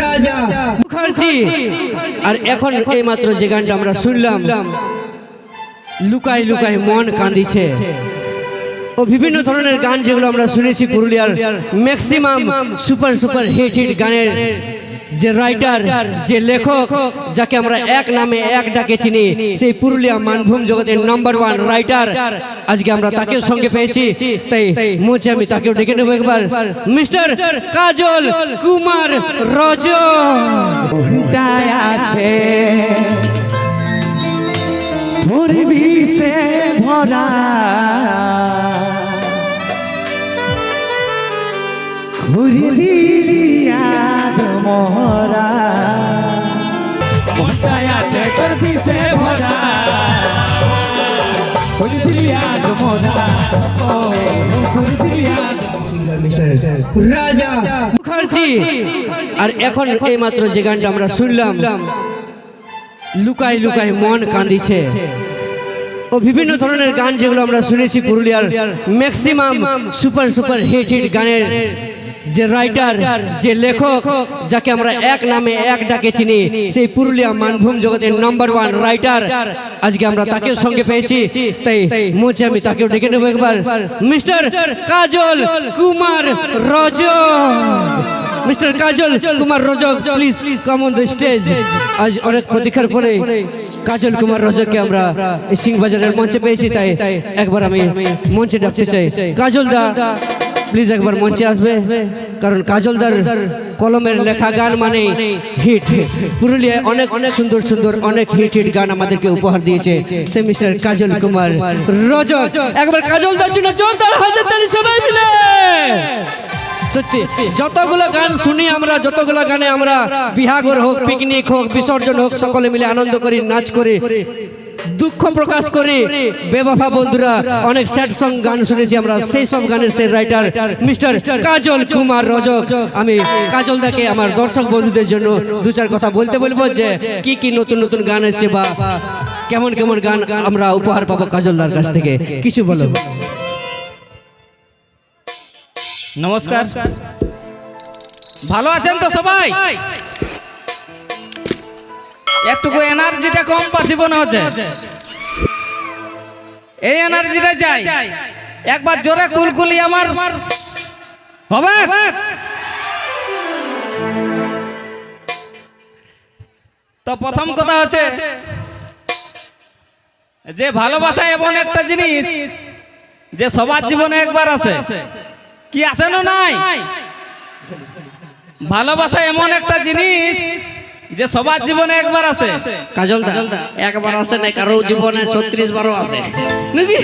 রাজা মুখার্জি। আর এখন এই মাত্র যে গানটা আমরা শুনলাম লুকাই লুকাই মন কাঁদিছে। ও বিভিন্ন ধরনের গান যেগুলো আমরা শুনেছি পুরুলিয়ার maximum super super hit hit গানের যে রাইটার যে লেখক, যাকে আমরা এক নামে এক ডাকে চিনি, সেই পুরুলিয়া মানভূম জগতের নাম্বার ওয়ান রাইটার আজকে আমরা তাকেও সঙ্গে পেয়েছি, তাই মুছে আমি তাকেও ডেকে নেব একবার। মিস্টার কাজল কুমার রজ আছে। ভরা। ঘুরি দিলি আদ আর এখন এই মাত্র যে গানটা আমরা শুনলাম লুকাই লুকাই মন কাঁদিছে। ও বিভিন্ন ধরনের গান যেগুলো আমরা শুনেছি পুরুলিয়ার maximum super super hit hit গানের যে রাইটার যে লেখক, যাকে আমরা এক নামে এক ডাকে চিনি, সেই পুরুলিয়া মানভূম জগতের নাম্বার ওয়ান রাইটার আজকে আমরা তাকেও সঙ্গে পেয়েছি, তাই মঞ্চে আমি তাকেও ডেকে নেব একবার। Mister Kajal Kumar Raj mister Kajal Kumar Rajak please come on the stage আজ অনেক প্রতীক্ষার পরে কাজল কুমার রজককে আমরা সিংবাজারের মঞ্চে পেয়েছি, তাই একবার আমি মঞ্চে ডাকতে চাই। কাজল দা প্লিজ একবার মঞ্চে আসবে কারণ কাজলদার কলমের লেখা গান মানে হিট পুরুলিয়ায় অনেক অনেক সুন্দর সুন্দর অনেক হিট হিট গান আমাদেরকে উপহার দিয়েছে সে মিস্টার কাজল কুমার। রজক একবার কাজলদার জন্য জোরদার হাতে তালি সবাই মিলে। সত্যি যতগুলো গান শুনি আমরা যতগুলো গানে আমরা বিহাগর হোক পিকনিক হোক বিসর্জন হোক সকলে মিলে আনন্দ করি নাচ করি। দুঃখ প্রকাশ করে। বেবাফা বন্ধুরা, অনেক স্যাড সং গান শুনেছি আমরা। সেই সব গানের সেই রাইটার মিস্টার কাজল কুমার রজক। আমি কাজল দাকে আমার দর্শক বন্ধুদের জন্য দু চার কথা বলতে বলব যে, কি কি নতুন নতুন গান এসছে বা কেমন কেমন গান আমরা উপহার পাবো কাজলদার কাছ থেকে? কিছু বলো। নমস্কার। ভালো আছেন তো সবাই? একটুকু এনার্জিটা কম পাচ্ছি মনে হচ্ছে। এই এনার্জিটা চাই। একবার জোরে কুলকুলি আমার। হবে? তো প্রথম কথা হচ্ছে যে ভালোবাসা এমন একটা জিনিস যে সবার জীবনে একবার আসে কি আসে না নাই? ভালোবাসা এমন একটা জিনিস যে সবার জীবনে একবার আসে কাজল দা একবার আসে না কারও জীবনে ছত্রিশ বারো আসে নাকি?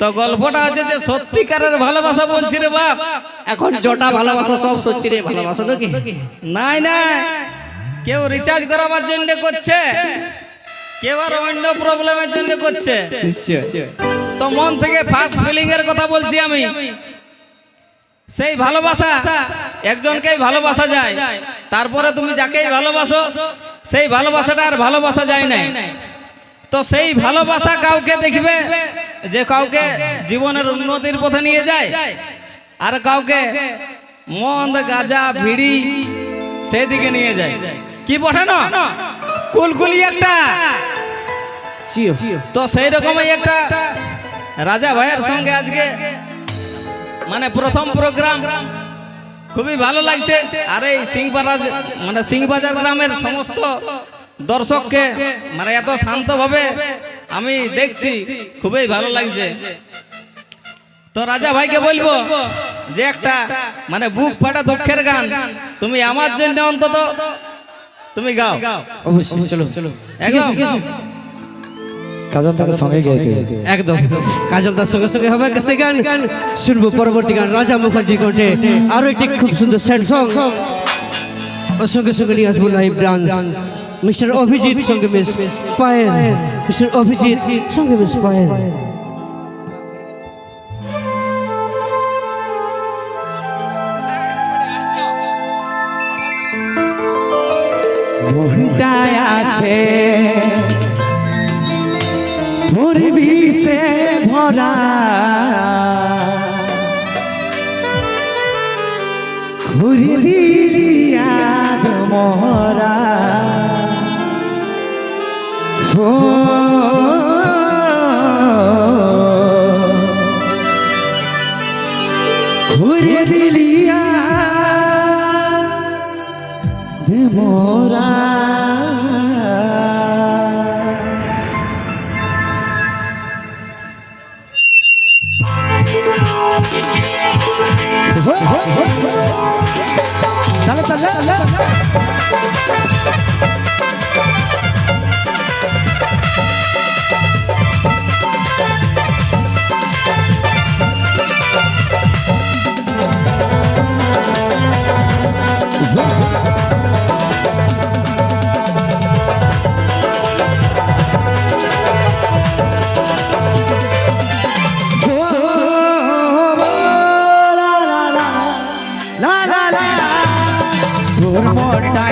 তো গল্পটা হচ্ছে যে সত্যিকারের ভালোবাসা বলছি রে বাপ। এখন জটা ভালোবাসা সব সত্যি রে ভালোবাসা নাকি? নাই নাই। কেউ রিচার্জ করাবার জন্য করছে। কেউ আর অন্য প্রবলেমের জন্য করছে। তো মন থেকে ফার্স্ট ফিলিং এর কথা বলছি আমি। সেই ভালোবাসা একজনকেই ভালোবাসা যায় তারপরে তুমি যাকেই ভালোবাসো সেই ভালোবাসাটা আর ভালোবাসা যায় না তো সেই ভালোবাসা কাউকে দেখবে যে কাউকে জীবনের উন্নতির পথে নিয়ে যায় আর কাউকে মন্দ গাঁজা ভিড়ি সেদিকে নিয়ে যায়। কি পাঠানো কুলকুলি একটা। তো সেই রকমই একটা রাজা ভাইয়ের সঙ্গে আজকে মানে প্রথম প্রোগ্রাম খুবই ভালো লাগছে। আর এই সিংবাজার মানে সিংবাজার গ্রামের সমস্ত দর্শককে মানে এত শান্তভাবে আমি দেখছি। খুবই ভালো লাগছে। তো রাজা ভাইকে বলব যে একটা মানে বুক ফাটা দুঃখের গান। তুমি আমার জন্য অন্তত তুমি গাও। অবশ্যই চলো চলো। একদম? কাজল তাকে সঙ্গে গাইতে। একদম। কাজল দার সঙ্গে সঙ্গে হবে। কাছে গান। শুনব পরবর্তী গান। রাজা মুখার্জি কণ্ঠে আরও একটি খুব সুন্দর স্যাড সং ওর সঙ্গে সঙ্গে নিয়ে আসব লাইভ ডান্স মিস্টার অভিজিৎ সঙ্গে মিস পায়েল। মিস্টার অভিজিৎ সঙ্গে মিস পায়েল। ঘুমটায় আছে। বিষে ভরা। ঘুরি ঘুরি দিলি আদ মোহরা ঘুরি দিলি আদ মোরা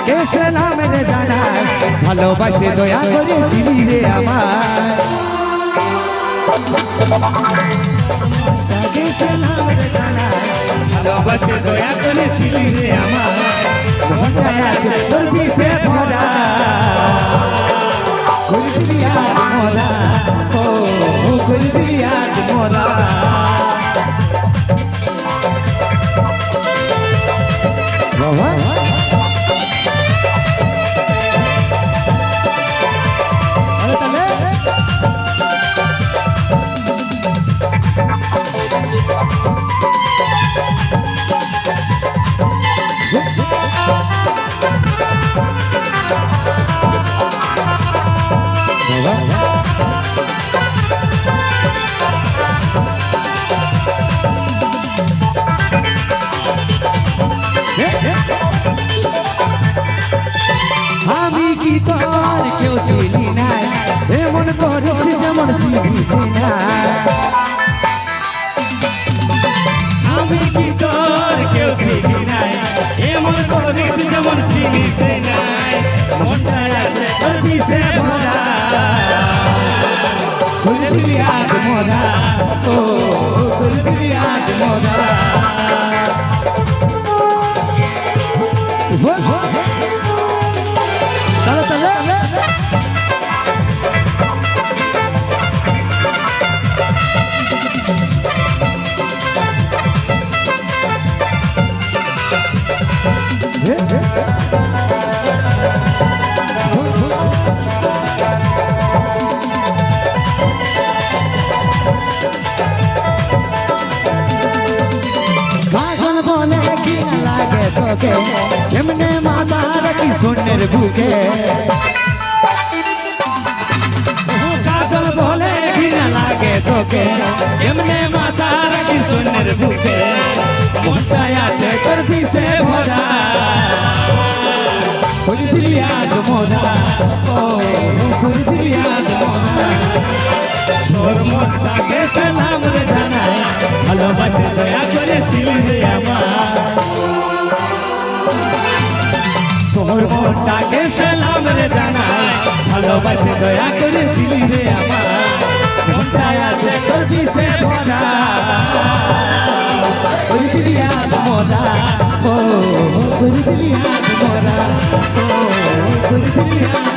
মনটা গেছিলাম রে জানা। ভালোবাসে দয়া করেছিলি রে আমার। মনটা গেছিলাম রে জানা। ভালোবাসে দয়া করেছিলি রে আমার। মনটা আছে তোর বিষে ভরা। করে দিলি মরা। আমি আছে তোর বিষে ভরা খুলে দিবি আজ লাগে তোকে কেমনে মাথা রাখি সোনের বুকে কাজল বলে কি লাগে তোকে কেমনে মাথা রাখি সোনের বুকে ভালোবাসে দয়া করেছিলি রে আমার। মনটায় মরা। ও করে দিলি হাত মরা। ও করে দিলি হাত